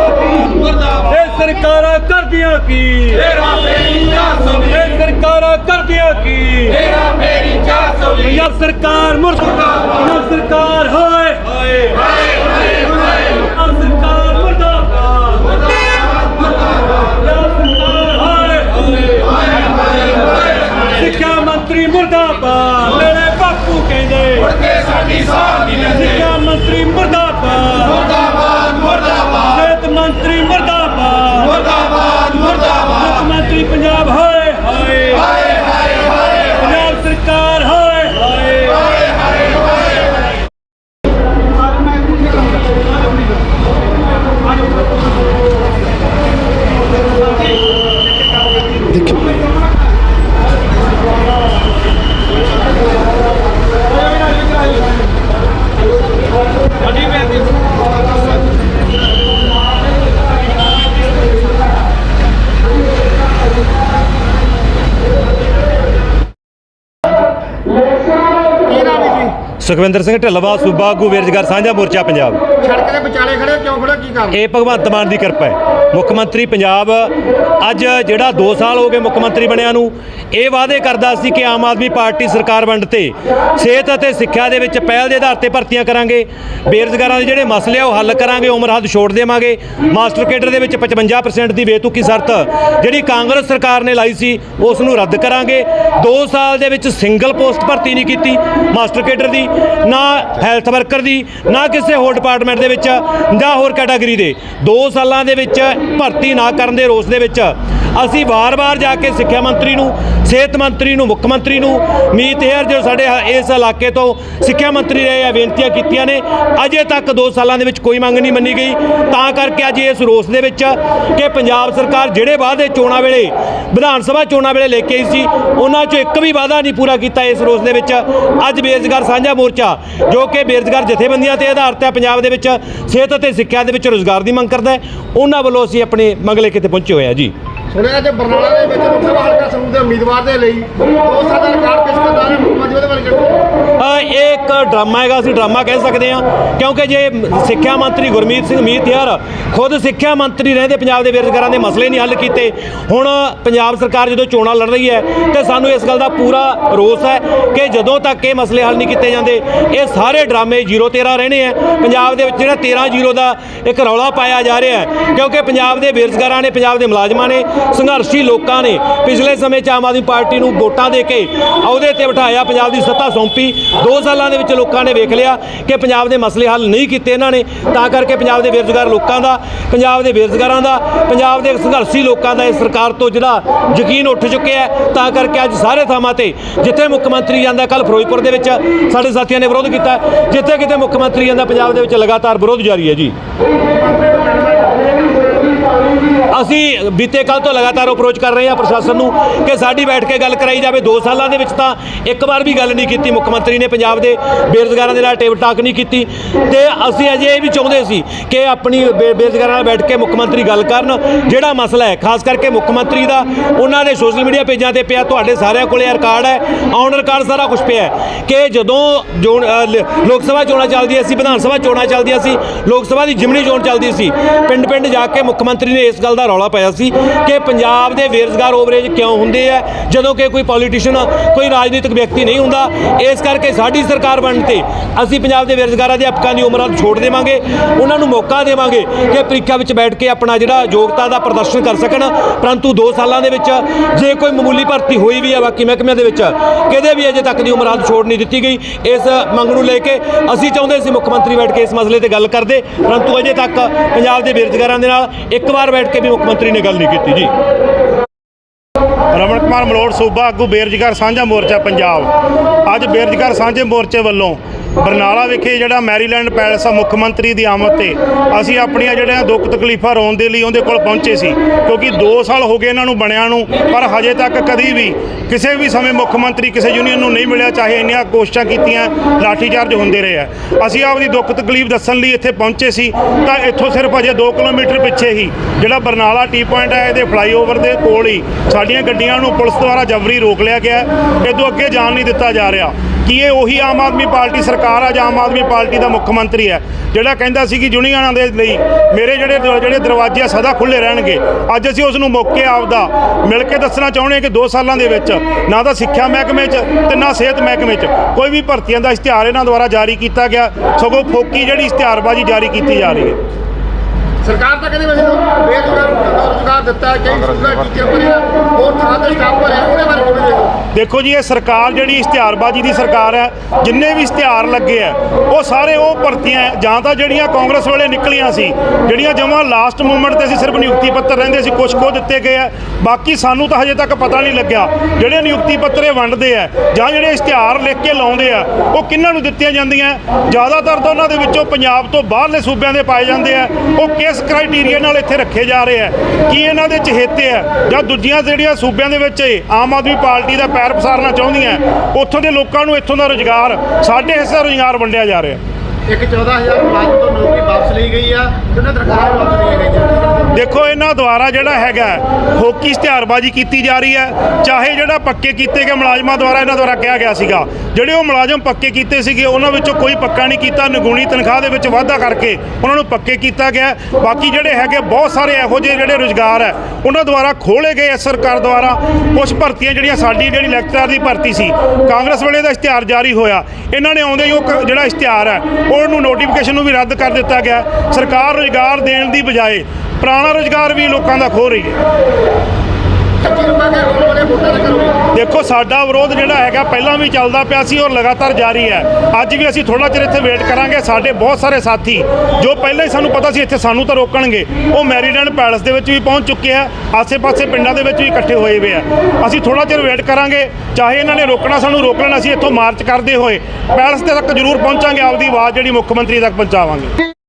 ਇਹ ਸਰਕਾਰਾਂ ਕਰਦੀਆਂ ਕੀ? ਇਹ ਸਰਕਾਰਾਂ ਕਰਦੀਆਂ ਕੀ? ਪੰਜਾਬ ਸਰਕਾਰ ਮੁਰਦਾਬਾਦ। ਪੰਜਾਬ ਸਰਕਾਰ ਹਾਏ। ਹਾਏ। ਪੰਜਾਬ ਸੁਖਵਿੰਦਰ ਸਿੰਘ ਢੱਲਵਾ ਸੂਬਾ ਆਗੂ ਬੇਰੁਜ਼ਗਾਰ ਸਾਂਝਾ ਮੋਰਚਾ ਪੰਜਾਬ ਸੜਕ ਦੇ ਵਿਚਾਲੇ ਖੜੇ ਹੋ, ਕਿਉਂ ਖੜੇ ਹੋ? ਕੀ ਕਾਰਨ ਇਹ ਭਗਵੰਤ ਮਾਨ ਦੀ ਕਿਰਪਾ ਹੈ ਮੁੱਖ ਮੰਤਰੀ ਪੰਜਾਬ, ਅੱਜ ਜਿਹੜਾ 2 ਸਾਲ ਹੋ ਗਏ ਮੁੱਖ ਮੰਤਰੀ ਬਣਿਆ ਨੂੰ, ਇਹ ਵਾਅਦੇ ਕਰਦਾ ਸੀ ਕਿ ਆਮ ਆਦਮੀ ਪਾਰਟੀ ਸਰਕਾਰ ਵੰਡ ਤੇ ਸਿਹਤ ਅਤੇ ਸਿੱਖਿਆ ਦੇ ਵਿੱਚ ਪਹਿਲ ਦੇ ਆਧਾਰ ਤੇ ਭਰਤੀਆਂ ਕਰਾਂਗੇ, ਬੇਰੁਜ਼ਗਾਰਾਂ ਦੇ ਜਿਹੜੇ ਮਸਲੇ ਆ ਉਹ ਹੱਲ ਕਰਾਂਗੇ, ਉਮਰ ਹੱਦ ਛੋੜ ਦੇਵਾਂਗੇ, ਮਾਸਟਰ ਕੇਡਰ ਦੇ ਵਿੱਚ 55% ਦੀ ਬੇਤੁਕੀ ਸ਼ਰਤ, ਜਿਹੜੀ ਕਾਂਗਰਸ ਸਰਕਾਰ ਨੇ ਲਾਈ ਸੀ, ਉਸ ਨੂੰ ਰੱਦ ਕਰਾਂਗੇ 2 ਸਾਲ ਦੇ ਵਿੱਚ ਸਿੰਗਲ ਪੋਸਟ ਭਰਤੀ ਨਹੀਂ ਕੀਤੀ ਮਾਸਟਰ ਕੇਡਰ ਦੀ, ਨਾ ਹੈਲਥ ਵਰਕਰ ਦੀ, ਨਾ ਕਿਸੇ ਹੋਰ ਡਿਪਾਰਟਮੈਂਟ ਦੇ ਵਿੱਚ ਜਾਂ ਹੋਰ ਕੈਟਾਗਰੀ ਦੇ 2 ਸਾਲਾਂ ਦੇ ਵਿੱਚ ਭਰਤੀ ਨਾ ਕਰਨ ਦੇ ਰੋਸ ਦੇ ਵਿੱਚ ਅਸੀਂ ਵਾਰ-ਵਾਰ ਜਾ ਕੇ ਸਿੱਖਿਆ ਮੰਤਰੀ ਨੂੰ, ਸਿਹਤ ਮੰਤਰੀ ਨੂੰ, ਮੁੱਖ ਮੰਤਰੀ ਨੂੰ ਮੀਤ ਹੇਅਰ ਜੋ ਸਾਡੇ ਇਸ ਇਲਾਕੇ ਤੋਂ ਸਿੱਖਿਆ ਮੰਤਰੀ ਰਹੇ ਆ, ਬੇਨਤੀਆਂ ਕੀਤੀਆਂ ਨੇ, ਅਜੇ ਤੱਕ 2 ਸਾਲਾਂ ਦੇ ਵਿੱਚ ਕੋਈ ਮੰਗ ਨਹੀਂ ਮੰਨੀ ਗਈ। ਤਾਂ ਕਰਕੇ ਅੱਜ ਇਸ ਰੋਸ ਦੇ ਵਿੱਚ ਕਿ ਪੰਜਾਬ ਸਰਕਾਰ ਜਿਹੜੇ ਵਾਅਦੇ ਚੋਣਾਂ ਵੇਲੇ, ਵਿਧਾਨ ਸਭਾ ਚੋਣਾਂ ਵੇਲੇ ਲੈ ਕੇ ਆਈ ਸੀ, ਉਹਨਾਂ 'ਚੋਂ ਇੱਕ ਵੀ ਵਾਅਦਾ ਨਹੀਂ ਪੂਰਾ ਕੀਤਾ ਇਸ ਰੋਸ ਦੇ ਵਿੱਚ। ਅੱਜ ਬੇਰੁਜ਼ਗਾਰ ਸਾਂਝਾ ਮੋਰਚਾ, ਜੋ ਕਿ ਬੇਰੁਜ਼ਗਾਰ ਜਥੇਬੰਦੀਆਂ ਤੇ ਆਧਾਰਿਤ ਹੈ ਪੰਜਾਬ ਦੇ ਵਿੱਚ, ਸਿਹਤ ਅਤੇ ਸਿੱਖਿਆ ਦੇ ਵਿੱਚ ਰੋਜ਼ਗਾਰ ਦੀ ਮੰਗ ਕਰਦਾ ਹੈ, ਉਹਨਾਂ ਵੱਲੋਂ ਅਸੀਂ ਆਪਣੇ ਮੰਗਲੇ ਕਿਤੇ ਪਹੁੰਚੇ ਹੋਏ ਹਾਂ ਜੀ। ਸੁਣਿਆ ਅੱਜ ਬਰਨਾਲਾ ਦੇ ਵਿੱਚ ਲੋਕ ਸਭਾ ਹਲਕਾ ਸਮੂਹ ਦੇ ਉਮੀਦਵਾਰ ਦੇ ਲਈ ਦੋ ਸਾਲ ਰਿਕਾਰਡ ਪੇਸ਼ ਕਰਦਾ ਹੈ ਮੁੱਖ ਮੰਤਰੀ ਉਹਦੇ ਬਾਰੇ ਕਿਹੜਾ ਡਰਾਮਾ ਹੈਗਾ, ਅਸੀਂ ਡਰਾਮਾ ਕਹਿ ਸਕਦੇ ਹਾਂ। ਕਿਉਂਕਿ ਜੇ ਸਿੱਖਿਆ ਮੰਤਰੀ ਗੁਰਮੀਤ ਸਿੰਘ ਮੀਤ ਖੁਦ ਸਿੱਖਿਆ ਮੰਤਰੀ ਰਹਿੰਦੇ ਪੰਜਾਬ ਦੇ ਬੇਰੁਜ਼ਗਾਰਾਂ ਦੇ ਮਸਲੇ ਨਹੀਂ ਹੱਲ ਕੀਤੇ, ਹੁਣ ਪੰਜਾਬ ਸਰਕਾਰ ਜਦੋਂ ਚੋਣਾਂ ਲੜ ਰਹੀ ਹੈ, ਤੇ ਸਾਨੂੰ ਇਸ ਗੱਲ ਦਾ ਪੂਰਾ ਰੋਸ ਹੈ ਕਿ ਜਦੋਂ ਤੱਕ ਇਹ ਮਸਲੇ ਹੱਲ ਨਹੀਂ ਕੀਤੇ ਜਾਂਦੇ, ਇਹ ਸਾਰੇ ਡਰਾਮੇ 013 ਰਹਿਣੇ ਆ ਪੰਜਾਬ ਦੇ ਵਿੱਚ ਜਿਹੜਾ 13 ਜ਼ੀਰੋ ਦਾ ਇੱਕ ਰੌਲਾ ਪਾਇਆ ਜਾ ਰਿਹਾ ਹੈ, ਕਿਉਂਕਿ ਪੰਜਾਬ ਦੇ ਬੇਰੁਜ਼ਗਾਰਾਂ ਨੇ, ਪੰਜਾਬ ਦੇ ਮੁਲਾਜ਼ਮਾਂ ਨੇ, ਸੰਘਰਸ਼ੀ ਲੋਕਾਂ ਨੇ ਪਿਛਲੇ ਸਮੇਂ 'ਚ ਆਮ ਆਦਮੀ ਪਾਰਟੀ ਨੂੰ ਵੋਟਾਂ ਦੇ ਕੇ ਅਹੁਦੇ ਤੇ ਬਿਠਾਇਆ, ਪੰਜਾਬ ਦੀ ਸੱਤਾ ਸੌਂਪੀ। 2 ਸਾਲਾਂ ਦੇ ਵਿੱਚ ਲੋਕਾਂ ਨੇ ਵੇਖ ਲਿਆ ਕਿ ਪੰਜਾਬ ਦੇ ਮਸਲੇ ਹੱਲ ਨਹੀਂ ਕੀਤੇ ਇਹਨਾਂ ਨੇ, ਤਾਂ ਕਰਕੇ ਪੰਜਾਬ ਦੇ ਬੇਰੁਜ਼ਗਾਰ ਲੋਕਾਂ ਦਾ, ਪੰਜਾਬ ਦੇ ਬੇਰੁਜ਼ਗਾਰਾਂ ਦਾ, ਪੰਜਾਬ ਦੇ ਸੰਘਰਸ਼ੀ ਲੋਕਾਂ ਦਾ ਇਸ ਸਰਕਾਰ ਤੋਂ ਜਿਹੜਾ ਯਕੀਨ ਉੱਠ ਚੁੱਕਿਆ ਤਾਂ ਕਰਕੇ ਅੱਜ ਸਾਰੇ ਥਾਵਾਂ ਤੇ ਜਿੱਥੇ ਮੁੱਖ ਮੰਤਰੀ ਜਾਂਦਾ ਕੱਲ ਫਿਰੋਜ਼ਪੁਰ ਦੇ ਵਿੱਚ ਸਾਡੇ ਸਾਥੀਆਂ ਨੇ ਵਿਰੋਧ ਕੀਤਾ ਜਿੱਥੇ ਕਿਤੇ ਮੁੱਖ ਮੰਤਰੀ ਜਾਂਦਾ ਪੰਜਾਬ ਦੇ ਵਿੱਚ ਲਗਾਤਾਰ ਵਿਰੋਧ ਜਾਰੀ ਹੈ ਜੀ। ਅਸੀਂ ਬੀਤੇ ਕੱਲ ਤੋਂ ਲਗਾਤਾਰ ਅਪਰੋਚ ਕਰ ਰਹੇ ਹਾਂ ਪ੍ਰਸ਼ਾਸਨ ਨੂੰ ਕਿ ਸਾਡੀ ਬੈਠ ਕੇ ਗੱਲ ਕਰਾਈ ਜਾਵੇ। 2 ਸਾਲਾਂ ਦੇ ਵਿੱਚ ਤਾਂ ਇੱਕ ਵਾਰ ਵੀ ਗੱਲ ਨਹੀਂ ਕੀਤੀ। ਮੁੱਖ ਮੰਤਰੀ ਨੇ ਪੰਜਾਬ ਦੇ ਬੇਰੁਜ਼ਗਾਰਾਂ ਦੇ ਨਾਲ ਟੇਬਲ ਟਾਕ ਨਹੀਂ ਕੀਤੀ। ਤੇ ਅਸੀਂ ਅਜੇ ਇਹ ਵੀ ਚਾਹੁੰਦੇ ਸੀ ਕਿ ਆਪਣੀ ਬੇ- ਬੇਰੁਜ਼ਗਾਰਾਂ ਨਾਲ ਬੈਠ ਕੇ ਮੁੱਖ ਮੰਤਰੀ ਗੱਲ ਕਰਨ। ਜਿਹੜਾ ਮਸਲਾ ਹੈ, ਖਾਸ ਕਰਕੇ ਮੁੱਖ ਮੰਤਰੀ ਦਾ, ਉਹਨਾਂ ਦੇ ਸੋਸ਼ਲ ਮੀਡੀਆ ਪੇਜਾਂ ਤੇ ਪਿਆ। ਤੁਹਾਡੇ ਸਾਰਿਆਂ ਕੋਲੇ ਇਹ ਰਿਕਾਰਡ ਹੈ। ਔਨ ਰਿਕਾਰਡ ਸਾਰਾ ਕੁਝ ਪਿਆ ਕਿ ਜਦੋਂ ਜੋਨ ਲੋਕ ਸਭਾ ਚੋਣਾਂ ਚੱਲਦੀਆਂ ਸੀ, ਵਿਧਾਨ ਸਭਾ ਚੋਣਾਂ ਚੱਲਦੀਆਂ ਸੀ, ਲੋਕ ਸਭਾ ਦੀ ਜਿਮਨੀ ਚੋਣ ਚੱਲਦੀ ਸੀ। ਪਿੰਡ ਪਿੰਡ ਜਾ ਕੇ ਮੁੱਖ ਮੰਤਰੀ ਨੇ ਇਸ ਗੱਲ ਦਾ ਰੌਲਾ ਪਾਇਆ ਸੀ ਕਿ ਪੰਜਾਬ ਦੇ ਬੇਰੁਜ਼ਗਾਰ ਓਵਰੇਜ ਕਿਉਂ ਹੁੰਦੇ ਆ? ਜਦੋਂ ਕਿ ਕੋਈ ਪੋਲੀਟੀਸ਼ੀਅਨ ਕੋਈ ਰਾਜਨੀਤਿਕ ਵਿਅਕਤੀ ਨਹੀਂ ਹੁੰਦਾ, ਇਸ ਕਰਕੇ ਸਾਡੀ ਸਰਕਾਰ ਬਣਨ ਤੇ ਅਸੀਂ ਪੰਜਾਬ ਦੇ ਬੇਰੁਜ਼ਗਾਰਾਂ ਦੇ ਅਪਕਾਂ ਦੀ ਉਮਰਾਂ ਛੋੜ ਦੇਵਾਂਗੇ, ਉਹਨਾਂ ਨੂੰ ਮੌਕਾ ਦੇਵਾਂਗੇ ਕਿ ਪ੍ਰੀਖਿਆ ਵਿੱਚ ਬੈਠ ਕੇ ਆਪਣਾ ਜਿਹੜਾ ਯੋਗਤਾ ਦਾ ਪ੍ਰਦਰਸ਼ਨ ਕਰ ਸਕਣ। ਪਰੰਤੂ 2 ਸਾਲਾਂ ਦੇ ਵਿੱਚ ਜੇ ਕੋਈ ਮਾਮੂਲੀ ਭਰਤੀ ਹੋਈ ਵੀ ਹੈ ਬਾਕੀ ਮਹਿਕਮਿਆਂ ਦੇ ਵਿੱਚ, ਕਿਤੇ ਵੀ ਅਜੇ ਤੱਕ ਦੀ ਉਮਰ ਹੱਦ ਛੋੜ ਨਹੀਂ ਦਿੱਤੀ ਗਈ। ਇਸ ਮੰਗ ਨੂੰ ਲੈ ਕੇ ਅਸੀਂ ਚਾਹੁੰਦੇ ਸੀ ਮੁੱਖ ਮੰਤਰੀ ਬੈਠ ਕੇ ਇਸ ਮਸਲੇ ਤੇ ਗੱਲ ਕਰਦੇ, ਪਰੰਤੂ ਅਜੇ ਤੱਕ ਪੰਜਾਬ ਦੇ ਬੇਰੁਜ਼ਗਾਰਾਂ ਦੇ ਨਾਲ ਇੱਕ ਵਾਰ ਬੈਠ ਕੇ ਵੀ ਮੁੱਖ ਮੰਤਰੀ ਨੇ ਗੱਲ ਨਹੀਂ ਕੀਤੀ ਜੀ। ਰਮਨ ਕੁਮਾਰ ਮਲੋੜ ਸੂਬਾ ਆਗੂ ਬੇਰੁਜ਼ਗਾਰ ਸਾਂਝਾ ਮੋਰਚਾ ਪੰਜਾਬ। ਅੱਜ ਬੇਰੁਜ਼ਗਾਰ ਸਾਂਝੇ ਮੋਰਚੇ ਵੱਲੋਂ ਬਰਨਾਲਾ ਵਿਖੇ ਜਿਹੜਾ ਮੈਰੀਲੈਂਡ ਪੈਲਸ ਆ ਮੁੱਖ ਮੰਤਰੀ ਦੀ ਆਮਦ ਤੇ ਅਸੀਂ ਆਪਣੀਆਂ ਜਿਹੜੀਆਂ ਦੁੱਖ ਤਕਲੀਫਾਂ ਰੋਣ ਦੇ ਲਈ ਉਹਦੇ ਕੋਲ ਪਹੁੰਚੇ ਸੀ, ਕਿਉਂਕਿ 2 ਸਾਲ ਹੋ ਗਏ ਇਹਨਾਂ ਨੂੰ ਬਣਿਆ ਨੂੰ, ਪਰ ਹਜੇ ਤੱਕ ਕਦੀ ਵੀ ਕਿਸੇ ਵੀ ਸਮੇਂ ਮੁੱਖ ਮੰਤਰੀ ਕਿਸੇ ਯੂਨੀਅਨ ਨੂੰ ਨਹੀਂ ਮਿਲਿਆ, ਚਾਹੇ ਇੰਨੀਆਂ ਕੋਸ਼ਿਸ਼ਾਂ ਕੀਤੀਆਂ, ਲਾਠੀਚਾਰਜ ਹੁੰਦੇ ਰਹੇ ਆ। ਅਸੀਂ ਆਪਦੀ ਦੁੱਖ ਤਕਲੀਫ ਦੱਸਣ ਲਈ ਇੱਥੇ ਪਹੁੰਚੇ ਸੀ, ਤਾਂ ਇੱਥੋਂ ਸਿਰਫ ਅਜੇ 2 ਕਿਲੋਮੀਟਰ ਪਿੱਛੇ ਹੀ ਜਿਹੜਾ ਬਰਨਾਲਾ ਟੀ ਪੁਆਇੰਟ ਹੈ ਇਹਦੇ ਫਲਾਈਓਵਰ ਦੇ ਕੋਲ ਹੀ ਸਾਡੀਆਂ ਗੱਡੀਆਂ ਨੂੰ ਪੁਲਿਸ ਦੁਆਰਾ ਜਬਰੀ ਰੋਕ ਲਿਆ ਗਿਆ ਇਹ ਤੋਂ ਅੱਗੇ ਜਾਣ ਨਹੀਂ ਦਿੱਤਾ ਜਾ ਰਿਹਾ। ਕੀ ਇਹ ਉਹੀ ਆਮ ਆਦਮੀ ਪਾਰਟੀ ਸਰਕਾਰ ਆ ਜਾਂ ਆਮ ਆਦਮੀ ਪਾਰਟੀ ਦਾ ਮੁੱਖ ਮੰਤਰੀ ਹੈ? ਜਿਹੜਾ ਕਹਿੰਦਾ ਸੀ ਕਿ ਯੂਨੀਅਨਾਂ ਦੇ ਲਈ ਮੇਰੇ ਜਿਹੜੇ ਜਿਹੜੇ ਦਰਵਾਜ਼ੇ ਸਦਾ ਖੁੱਲੇ ਰਹਿਣਗੇ। ਅੱਜ ਅਸੀਂ ਉਸ ਨੂੰ ਮੌਕੇ ਆਪਦਾ ਮਿਲ ਕੇ ਦੱਸਣਾ ਚਾਹੁੰਦੇ ਹਾਂ ਕਿ 2 ਸਾਲਾਂ ਦੇ ਵਿੱਚ ਨਾ ਤਾਂ ਸਿੱਖਿਆ ਮਹਿਕਮੇ 'ਚ ਤੇ ਨਾ ਸਿਹਤ ਮਹਿਕਮੇ 'ਚ ਕੋਈ ਵੀ ਭਰਤੀਆਂ ਦਾ ਇਸ਼ਤਿਹਾਰ ਇਹਨਾਂ ਦੁਆਰਾ ਜਾਰੀ ਕੀਤਾ ਗਿਆ। ਸਗੋਂ ਫੋਕੀ ਜਿਹੜੀ ਇਸ਼ਤਿਹਾਰਬਾਜ਼ੀ ਜਾਰੀ ਕੀਤੀ ਜਾ ਰਹੀ ਹੈ। ਸਰਕਾਰ ਤਾਂ ਕਹਿੰਦੀ ਵੈਸੇ ਬੇਰੁਜ਼ਗਾਰ ਰੁਜ਼ਗਾਰ ਦਿੱਤਾ ਕਈ ਸਕੂਲਾਂ ਟੀਚਰ ਭਰਿਆ ਹੋਰ ਥਾਂ ਤੇ ਸਟਾਫ ਭਰਿਆ ਉਹਦੇ ਬਾਰੇ ਕਿਵੇਂ ਦੇਖੋ? ਦੇਖੋ ਜੀ ਇਹ ਸਰਕਾਰ ਜਿਹੜੀ ਇਸ਼ਤਿਹਾਰਬਾਜ਼ੀ ਦੀ ਸਰਕਾਰ ਹੈ ਜਿੰਨੇ ਵੀ ਇਸ਼ਤਿਹਾਰ ਲੱਗੇ ਆ ਉਹ ਸਾਰੇ ਉਹ ਭਰਤੀਆਂ ਹੈ, ਜਾਂ ਤਾਂ ਜਿਹੜੀਆਂ ਕਾਂਗਰਸ ਵੇਲੇ ਨਿਕਲੀਆਂ ਸੀ ਜਿਹੜੀਆਂ ਜਮਾਂ ਲਾਸਟ ਮੂਮੈਂਟ ਤੇ ਸੀ ਸਿਰਫ ਨਿਯੁਕਤੀ ਪੱਤਰ ਰਹਿੰਦੇ ਸੀ ਕੁਝ ਕੁ ਦਿੱਤੇ ਗਏ ਆ ਬਾਕੀ ਸਾਨੂੰ ਤਾਂ ਹਜੇ ਤੱਕ ਪਤਾ ਨਹੀਂ ਲੱਗਿਆ ਜਿਹੜੇ ਨਿਯੁਕਤੀ ਪੱਤਰ ਇਹ ਵੰਡਦੇ ਆ ਜਾਂ ਜਿਹੜੇ ਇਸ਼ਤਿਹਾਰ ਲਿਖ ਕੇ ਲਾਉਂਦੇ ਆ ਉਹ ਕਿਹਨਾਂ ਨੂੰ ਦਿੱਤੀਆਂ ਜਾਂਦੀਆਂ ਜ਼ਿਆਦਾਤਰ ਤਾਂ ਉਹਨਾਂ ਦੇ ਵਿੱਚੋਂ ਪੰਜਾਬ ਤੋਂ ਬਾਹਰਲੇ ਸੂਬਿਆਂ ਦੇ ਪਾਏ ਜਾਂਦੇ ਆ ਉਹ ਕਿਸ ਕ੍ਰਾਈਟੇਰੀਆ ਨਾਲ ਇੱਥੇ ਰੱਖੇ ਜਾ ਰਹੇ ਆ ਕੀ ਇਹਨਾਂ ਦੇ ਚਹੇਤੇ ਆ? ਜਾਂ ਦੂਜੀਆਂ ਜਿਹੜੀਆਂ ਸੂਬਿਆਂ ਦੇ ਵਿੱਚ ਆਮ ਆਦਮੀ ਪਾਰਟੀ ਦਾ ਪੈਰ ਪਸਾਰਨਾ ਚਾਹੁੰਦੀਆਂ ਉੱਥੋਂ ਦੇ ਲੋਕਾਂ ਨੂੰ ਇੱਥੋਂ ਦਾ ਰੁਜ਼ਗਾਰ, ਸਾਡੇ ਹਿੱਸਾ ਦਾ ਰੁਜ਼ਗਾਰ ਵੰਡਿਆ ਜਾ ਰਿਹਾ। ਇੱਕ 14000 ਮੁਲਾਜ਼ਮ ਤੋਂ ਨੌਕਰੀ ਵਾਪਸ ਲਈ ਗਈ ਆ, ਤੇ ਉਹਨਾਂ ਦਰਖਾਸਤ ਵਾਪਸ ਲਈ ਗਈ ਦੇਖੋ, ਇਹਨਾਂ ਦੁਆਰਾ ਜਿਹੜਾ ਹੈਗਾ ਹੋਕੀ ਇਸ਼ਤਿਹਾਰਬਾਜ਼ੀ ਕੀਤੀ ਜਾ ਰਹੀ ਹੈ। ਚਾਹੇ ਜਿਹੜਾ ਪੱਕੇ ਕੀਤੇ ਗਏ ਮੁਲਾਜ਼ਮਾਂ ਦੁਆਰਾ ਇਹਨਾਂ ਦੁਆਰਾ ਕਿਹਾ ਗਿਆ ਸੀਗਾ, ਜਿਹੜੇ ਉਹ ਮੁਲਾਜ਼ਮ ਪੱਕੇ ਕੀਤੇ ਸੀਗੇ, ਉਹਨਾਂ ਵਿੱਚੋਂ ਕੋਈ ਪੱਕਾ ਨਹੀਂ ਕੀਤਾ। ਨਗੂਣੀ ਤਨਖਾਹ ਦੇ ਵਿੱਚ ਵਾਧਾ ਕਰਕੇ ਉਹਨਾਂ ਨੂੰ ਪੱਕੇ ਕੀਤਾ ਗਿਆ। ਬਾਕੀ ਜਿਹੜੇ ਹੈਗੇ, ਬਹੁਤ ਸਾਰੇ ਇਹੋ ਜਿਹੇ ਜਿਹੜੇ ਰੁਜ਼ਗਾਰ ਹੈ, ਉਹਨਾਂ ਦੁਆਰਾ ਖੋਲੇ ਗਏ ਇਸ ਸਰਕਾਰ ਦੁਆਰਾ। ਕੁਝ ਭਰਤੀਆਂ ਜਿਹੜੀਆਂ ਸਾਡੀ ਜਿਹੜੀ ਲੈਕਚਰਰ ਦੀ ਭਰਤੀ ਸੀ, ਕਾਂਗਰਸ ਵੇਲੇ ਦਾ ਇਸ਼ਤਿਹਾਰ ਜਾਰੀ ਹੋਇਆ। ਇਹਨਾਂ ਨੇ ਆਉਂਦੇ ਹੀ ਉਹ ਕ- ਜਿਹੜਾ ਇਸ਼ਤਿਹਾਰ ਹੈ, ਉਹਨੂੰ ਨੋਟੀਫਿਕੇਸ਼ਨ ਨੂੰ ਵੀ ਰੱਦ ਕਰ ਦਿੱਤਾ ਗਿਆ। ਸਰਕਾਰ ਰੁਜ਼ਗਾਰ ਦੇਣ ਦੀ ਬਜਾਏ ਪੁਰਾਣਾ ਰੁਜ਼ਗਾਰ ਵੀ ਲੋਕਾਂ ਦਾ ਖੋ ਰਹੀ ਹੈ। ਦੇਖੋ, ਸਾਡਾ ਵਿਰੋਧ ਜਿਹੜਾ ਹੈਗਾ ਪਹਿਲਾਂ ਵੀ ਚੱਲਦਾ ਪਿਆ ਸੀ ਔਰ ਲਗਾਤਾਰ ਜਾਰੀ ਹੈ। ਅੱਜ ਵੀ ਅਸੀਂ ਥੋੜਾ ਚਿਰ ਇੱਥੇ ਵੇਟ ਕਰਾਂਗੇ। ਸਾਡੇ ਬਹੁਤ ਸਾਰੇ ਸਾਥੀ ਜੋ ਪਹਿਲਾਂ ਹੀ ਸਾਨੂੰ ਪਤਾ ਸੀ ਇੱਥੇ ਸਾਨੂੰ ਤਾਂ ਰੋਕਣਗੇ, ਉਹ ਮੈਰੀਲੈਂਡ ਪੈਲਸ ਦੇ ਵਿੱਚ ਵੀ ਪਹੁੰਚ ਚੁੱਕੇ ਆ। ਆਸੇ-ਪਾਸੇ ਪਿੰਡਾਂ ਦੇ ਵਿੱਚ ਵੀ ਇਕੱਠੇ ਹੋਏ ਹੋਏ ਆ। ਅਸੀਂ ਥੋੜਾ ਚਿਰ ਵੇਟ ਕਰਾਂਗੇ। ਚਾਹੇ ਇਹਨਾਂ ਨੇ ਰੋਕਣਾ, ਸਾਨੂੰ ਰੋਕ ਲੈਣਾ। ਅਸੀਂ ਇੱਥੋਂ ਮਾਰਚ ਕਰਦੇ ਹੋਏ ਪੈਲਸ ਦੇ ਤੱਕ ਜ਼ਰੂਰ ਪਹੁੰਚਾਂਗੇ। ਆਪਦੀ ਆਵਾਜ਼ ਜਿਹੜੀ ਮੁੱਖ ਮੰਤਰੀ ਤੱਕ ਪਹੁੰਚਾਵਾਂਗੇ।